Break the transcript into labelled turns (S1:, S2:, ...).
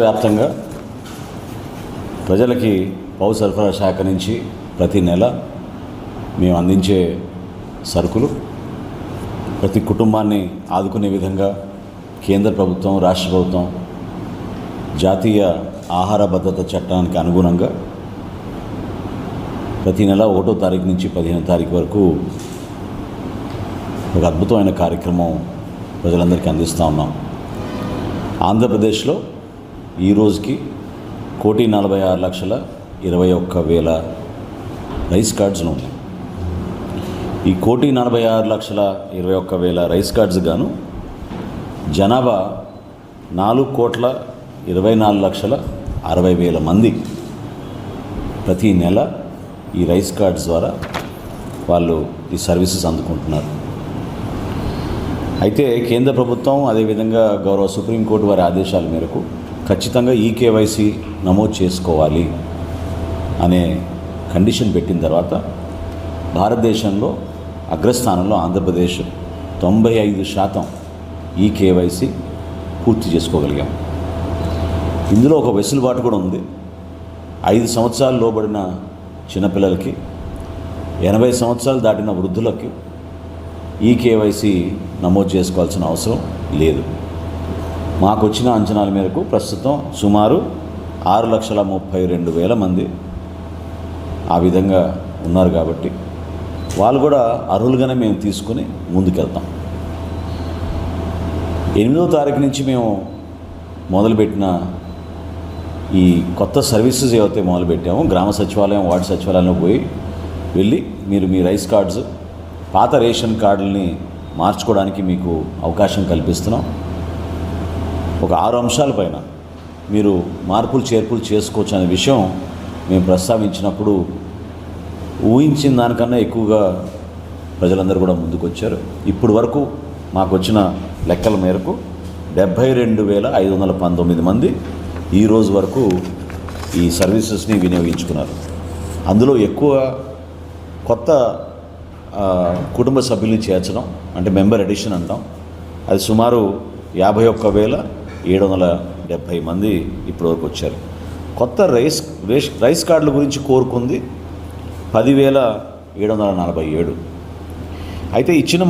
S1: వ్యాప్తంగా ప్రజలకి పౌర సరఫరా శాఖ నుంచి ప్రతి నెల మేము అందించే సరుకులు ప్రతి కుటుంబాన్ని ఆదుకునే విధంగా కేంద్ర ప్రభుత్వం రాష్ట్ర ప్రభుత్వం జాతీయ ఆహార భద్రత చట్టానికి అనుగుణంగా ప్రతి నెల ఒకటో తారీఖు నుంచి పదిహేను తారీఖు వరకు ఒక అద్భుతమైన కార్యక్రమం ప్రజలందరికీ అందిస్తూ ఉన్నాం. ఆంధ్రప్రదేశ్లో ఈ రోజుకి కోటి నలభై ఆరు లక్షల ఇరవై ఒక్క వేల రైస్ కార్డ్స్ను ఈ కోటి నలభై ఆరు లక్షల ఇరవై ఒక్క వేల రైస్ కార్డ్స్ గాను జనాభా నాలుగు కోట్ల ఇరవై నాలుగు లక్షల అరవై వేల మంది ప్రతి నెల ఈ రైస్ కార్డ్స్ ద్వారా వాళ్ళు ఈ సర్వీసెస్ అందుకుంటున్నారు. అయితే కేంద్ర ప్రభుత్వం అదేవిధంగా గౌరవ సుప్రీంకోర్టు వారి ఆదేశాల మేరకు ఖచ్చితంగా ఈ కేవైసీ నమోదు చేసుకోవాలి అనే కండిషన్ పెట్టిన తర్వాత భారతదేశంలో అగ్రస్థానంలో ఆంధ్రప్రదేశ్ తొంభై ఐదు శాతం ఈ కేవైసీ పూర్తి చేసుకోగలిగాం. ఇందులో ఒక వెసులుబాటు కూడా ఉంది. ఐదు సంవత్సరాలు లోబడిన చిన్నపిల్లలకి ఎనభై సంవత్సరాలు దాటిన వృద్ధులకి ఈ కేవైసీ నమోదు చేసుకోవాల్సిన అవసరం లేదు. మాకు వచ్చిన అంచనాల మేరకు ప్రస్తుతం సుమారు ఆరు లక్షల ముప్పై రెండు వేల మంది ఆ విధంగా ఉన్నారు కాబట్టి వాళ్ళు కూడా అర్హులుగానే మేము తీసుకుని ముందుకెళ్తాం. ఎనిమిదో తారీఖు నుంచి మేము మొదలుపెట్టిన ఈ కొత్త సర్వీసెస్ ఏవైతే మొదలుపెట్టామో గ్రామ సచివాలయం వార్డు సచివాలయంలో పోయి వెళ్ళి మీరు మీ రైస్ కార్డ్స్ పాత రేషన్ కార్డుల్ని మార్చుకోవడానికి మీకు అవకాశం కల్పిస్తున్నాం. ఒక ఆరు అంశాలపైన మీరు మార్పులు చేర్పులు చేసుకోవచ్చు అనే విషయం మేము ప్రస్తావించినప్పుడు ఊహించిన దానికన్నా ఎక్కువగా ప్రజలందరూ కూడా ముందుకొచ్చారు. ఇప్పుడు వరకు మాకు వచ్చిన లెక్కల మేరకు డెబ్భై రెండు వేల ఐదు వందల పంతొమ్మిది మంది ఈ రోజు వరకు ఈ సర్వీసెస్ని వినియోగించుకున్నారు. అందులో ఎక్కువ కొత్త కుటుంబ సభ్యుల్ని చేర్చడం అంటే మెంబర్ ఎడిషన్ అంటాం. అది సుమారు యాభై ఒక్క వేల ఏడు వందల డెబ్భై మంది ఇప్పటివరకు వచ్చారు. కొత్త రైస్ రేస్ రైస్ కార్డుల గురించి కోరుకుంది పదివేల ఏడు వందల నలభై ఏడు. అయితే ఇచ్చిన మా